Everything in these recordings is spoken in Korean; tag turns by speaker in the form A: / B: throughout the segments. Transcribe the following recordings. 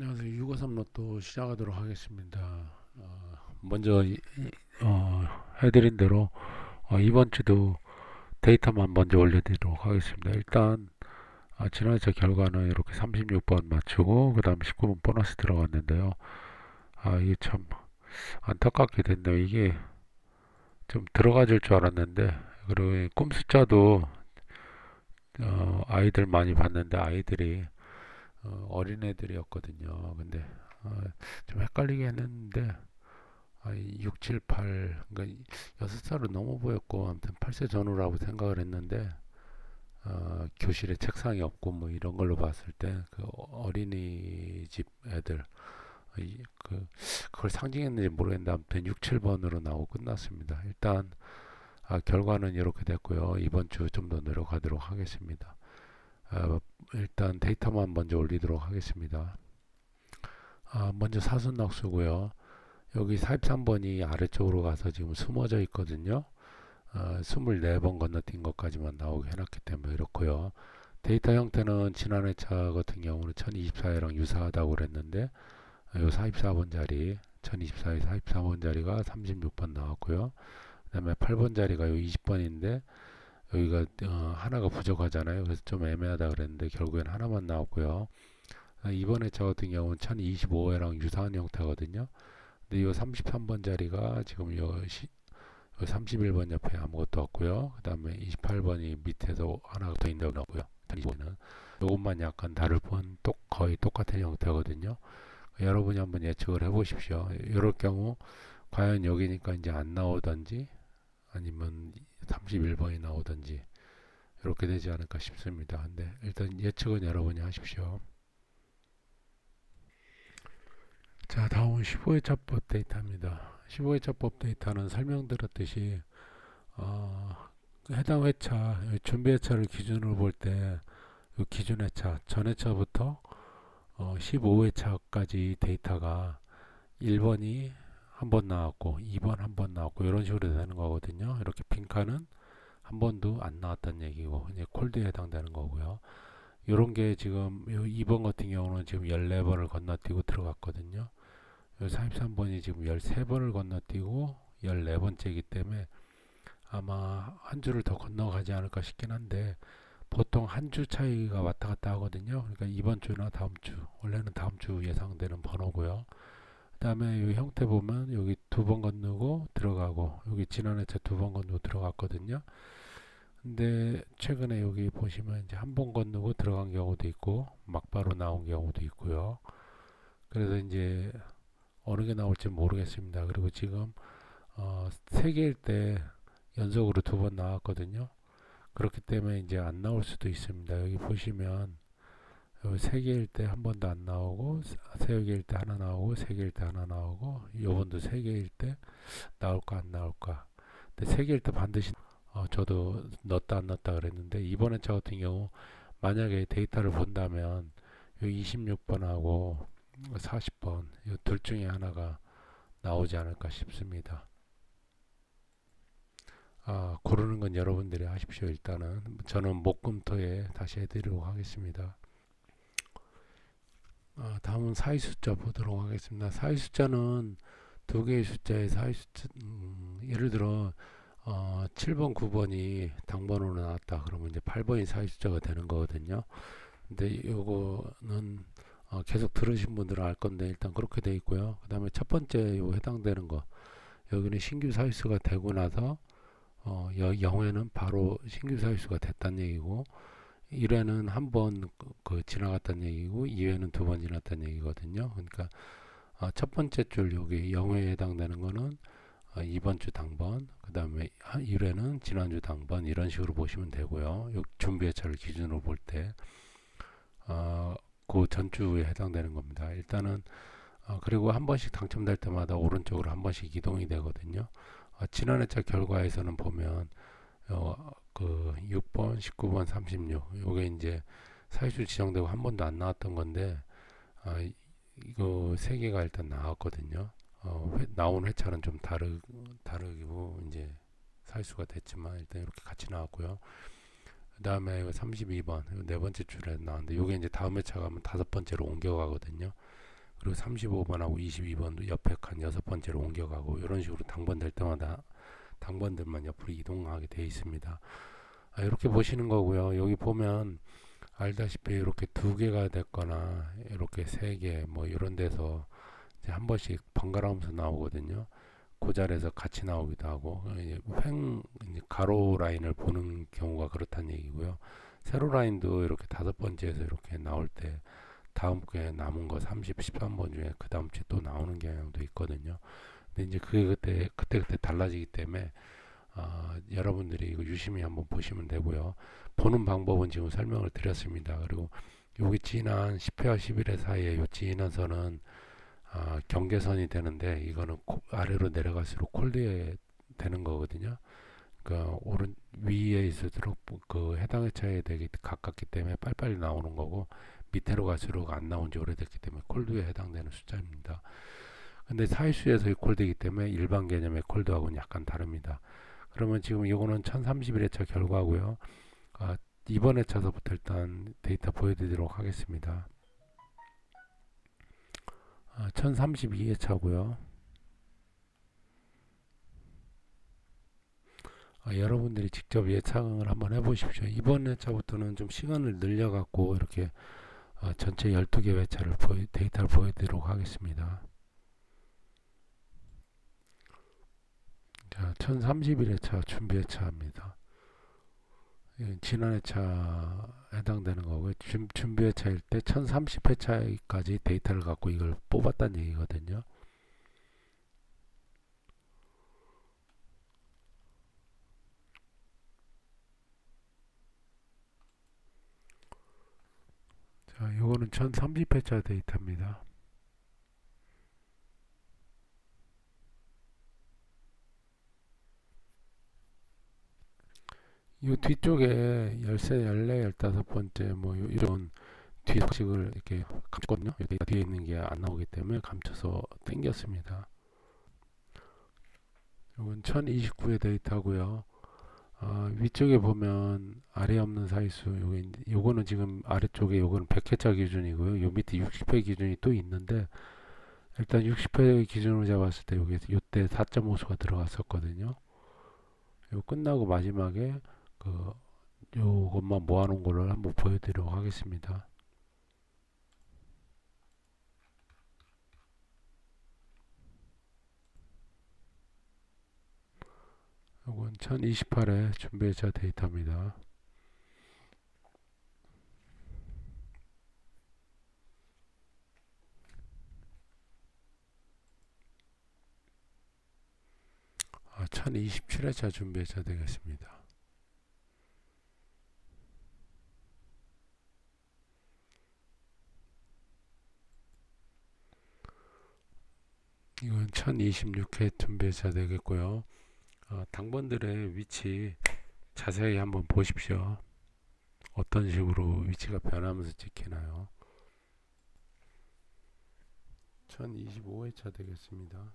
A: 안녕하세요. 653 로또 시작하도록 하겠습니다. 어, 먼저 어, 해드린 대로 어, 이번 주도 데이터만 먼저 올려드리도록 하겠습니다. 일단 아, 지난주 결과는 이렇게 36번 맞추고 그 다음에 19번 보너스 들어갔는데요. 아 이게 참 안타깝게 됐네요. 이게 좀 들어가질 줄 알았는데 그리고 이꿈 숫자도 어, 아이들 많이 봤는데 아이들이 어, 어린애들이었거든요. 근데 어, 좀 헷갈리게 했는데 아, 6, 7, 8 그러니까 6살은 넘어 보였고 아무튼 8세 전후라고 생각을 했는데 어, 교실에 책상이 없고 뭐 이런 걸로 봤을 때 그 어린이집 애들 어, 이, 그 그걸 상징했는지 모르겠는데 아무튼 6, 7번으로 나오고 끝났습니다. 일단 아, 결과는 이렇게 됐고요. 이번 주 좀 더 노력하도록 하겠습니다. 어, 일단 데이터만 먼저 올리도록 하겠습니다. 아, 먼저 사순낙수고요. 여기 43번이 아래쪽으로 가서 지금 숨어져 있거든요. 어, 24번 건너뛴 것까지만 나오게 해놨기 때문에 이렇고요. 데이터 형태는 지난 회차 같은 경우는 1024랑 유사하다고 그랬는데 이 44번 자리 1024에 44번 자리가 36번 나왔고요. 그 다음에 8번 자리가 요 20번인데 여기가 어, 하나가 부족하잖아요. 그래서 좀 애매하다 그랬는데 결국엔 하나만 나왔고요. 아, 이번 회차 같은 경우는 1025회랑 유사한 형태거든요. 근데 이 33번 자리가 지금 요, 시, 요 31번 옆에 아무것도 없고요. 그 다음에 28번이 밑에서 하나가 더 있는 게 없고요. 25는 요것만 약간 다를 뿐 똑, 거의 똑같은 형태거든요. 여러분이 한번 예측을 해보십시오. 이럴 경우 과연 여기니까 이제 안 나오던지 아니면 31번이 나오든지 이렇게 되지 않을까 싶습니다. 근데 일단 예측은 여러분이 하십시오. 자, 다음은 15회 차법 데이터입니다. 15회 차법 데이터는 설명드렸듯이 어, 해당 회차, 준비 회차를 기준으로 볼 때 기준 회차, 전 회차부터 어, 15회차까지 데이터가 1번이 한 번 나왔고 2번 한 번 나왔고 이런 식으로 되는 거거든요. 이렇게 빈칸은 한 번도 안 나왔다는 얘기고 이제 콜드에 해당되는 거고요. 이런 게 지금 요 2번 같은 경우는 지금 14번을 건너뛰고 들어갔거든요. 요 43번이 지금 13번을 건너뛰고 14번째이기 때문에 아마 한 주를 더 건너가지 않을까 싶긴 한데 보통 한 주 차이가 왔다 갔다 하거든요. 그러니까 이번 주나 다음 주 원래는 다음 주 예상되는 번호고요. 그 다음에 이 형태 보면 여기 두 번 건너고 들어가고 여기 지난 해 차 두 번 건너고 들어갔거든요. 근데 최근에 여기 보시면 이제 한 번 건너고 들어간 경우도 있고 막바로 나온 경우도 있고요. 그래서 이제 어느 게 나올지 모르겠습니다. 그리고 지금 어, 세 개일 때 연속으로 두 번 나왔거든요. 그렇기 때문에 이제 안 나올 수도 있습니다. 여기 보시면 세 개일 때 한 번도 안 나오고 세 개일 때 하나 나오고 세 개일 때 하나 나오고 요번도 세 개일 때 나올까 안 나올까. 근데 세 개일 때 반드시 어, 저도 넣었다 안 넣었다 그랬는데 이번 회차 같은 경우 만약에 데이터를 본다면 요 26번하고 40번 이둘 중에 하나가 나오지 않을까 싶습니다. 아, 고르는 건 여러분들이 하십시오. 일단은 저는 목금토에 다시 해드리도록 하겠습니다. 아, 다음은 사이 숫자 보도록 하겠습니다. 사이 숫자는 두 개의 숫자의 사이 숫자, 음, 예를 들어 어, 7번, 9번이 당번으로 나왔다. 그러면 이제 8번이 사이 숫자가 되는 거거든요. 근데 요거는 어, 계속 들으신 분들은 알 건데 일단 그렇게 돼 있고요. 그 다음에 첫 번째 요 해당되는 거 여기는 신규 사이수가 되고 나서 어, 여, 0회는 바로 신규 사이수가 됐다는 얘기고 1회는 한 번 그 지나갔다는 얘기고 2회는 두 번 지났다는 얘기거든요. 그러니까 어, 첫 번째 줄 여기 0회에 해당되는 거는 어, 이번 주 당번, 그 다음에 1회는 지난주 당번 이런 식으로 보시면 되고요. 준비 회차를 기준으로 볼 때, 어, 그 전주에 해당되는 겁니다. 일단은 어, 그리고 한 번씩 당첨될 때마다 오른쪽으로 한 번씩 이동이 되거든요. 어, 지난 회차 결과에서는 보면 어, 그 6번, 19번, 36 요게 이제 사이수 지정되고 한 번도 안 나왔던 건데 아, 이거 세 개가 일단 나왔거든요. 어, 회, 나온 회차는 좀 다르 다르고 이제 사이수가 됐지만 일단 이렇게 같이 나왔고요. 그 다음에 32번 네 번째 줄에 나왔는데 요게 이제 다음 회차 가면 다섯 번째로 옮겨가거든요. 그리고 35번하고 22번도 옆에 칸 여섯 번째로 옮겨가고 이런 식으로 당번될 때마다 당번들만 옆으로 이동하게 되어 있습니다. 아, 이렇게 보시는 거고요. 여기 보면 알다시피 이렇게 두 개가 됐거나 이렇게 세 개 뭐 이런 데서 이제 한 번씩 번갈아가면서 나오거든요. 그 자리에서 같이 나오기도 하고 이제 횡 이제 가로 라인을 보는 경우가 그렇다는 얘기고요. 세로 라인도 이렇게 다섯 번째에서 이렇게 나올 때 다음 게 남은 거 30, 13번 중에 그 다음 주에 또 나오는 경향도 있거든요. 근데 이제 그게 그때 그때 그때 달라지기 때문에 아, 여러분들이 이거 유심히 한번 보시면 되고요. 보는 방법은 지금 설명을 드렸습니다. 그리고 여기 지난 10회와 11회 사이에 요 지난 선은 아, 경계선이 되는데 이거는 코- 아래로 내려갈수록 콜드에 되는 거거든요. 그러니까 오른 위에 있을수록 그 해당 회차에 되게 가깝기 때문에 빨리빨리 나오는 거고 밑으로 갈수록 안 나온 지 오래됐기 때문에 콜드에 해당되는 숫자입니다. 근데 사이수에서의 콜드이기 때문에 일반 개념의 콜드하고는 약간 다릅니다. 그러면 지금 이거는 1031회차 결과고요. 아, 이번 회차서부터 일단 데이터 보여드리도록 하겠습니다. 아, 1032회차고요. 아, 여러분들이 직접 예상을 한번 해보십시오. 이번 회차부터는 좀 시간을 늘려갖고 이렇게 아, 전체 12개 회차를 보여, 데이터를 보여드리도록 하겠습니다. 자, 1031회차 준비 회차입니다. 예, 지난 회차 해당되는 거고요. 준, 준비 회차일 때 1030회차까지 데이터를 갖고 이걸 뽑았다는 얘기거든요. 자, 요거는 1030회차 데이터입니다. 이 뒤쪽에 열세, 열네, 열다섯 번째 뭐 요- 이런 뒤식을 이렇게 감췄거든요. 여기 뒤에 있는 게 안 나오기 때문에 감춰서 당겼습니다. 이건 1029의 데이터고요. 아, 위쪽에 보면 아래 없는 사이수 요게 요거는 지금 아래쪽에 요거는 100회차 기준이고요. 요 밑에 60회 기준이 또 있는데 일단 60회 기준으로 잡았을 때 여기 요때 4.5수가 들어갔었거든요. 요 끝나고 마지막에 그 요것만 모아놓은 걸로 한번 보여드리도록 하겠습니다. 요건 1028의 준비자 데이터입니다. 아, 1027회차 준비자 되겠습니다. 이건 1026회 준비자 되겠고요. 어, 당번들의 위치 자세히 한번 보십시오. 어떤 식으로 위치가 변하면서 찍히나요? 1025회차 되겠습니다.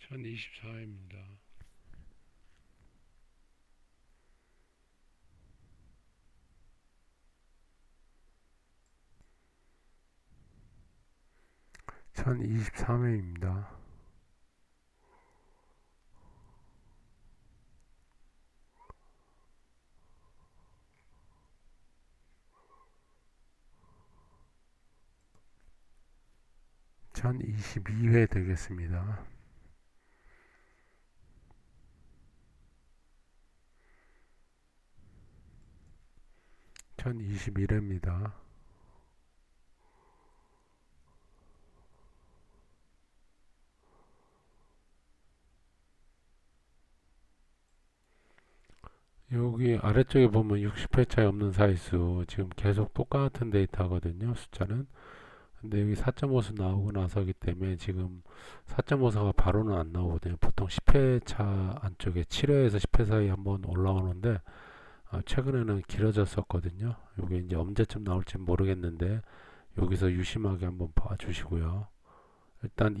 A: (1024회입니다) (1023회입니다) (1022회) 되겠습니다. (1021회입니다) 여기 아래쪽에 보면 60회차에 없는 사이수. 지금 계속 똑같은 데이터거든요 숫자는. 근데 여기 4.5수 나오고 나서기 때문에 지금 4.5사가 바로는 안 나오거든요. 보통 10회차 안쪽에 7회에서 10회 사이 한번 올라오는데 아, 최근에는 길어졌었거든요. 이게 이제 언제쯤 나올지 모르겠는데 여기서 유심하게 한번 봐주시고요. 일단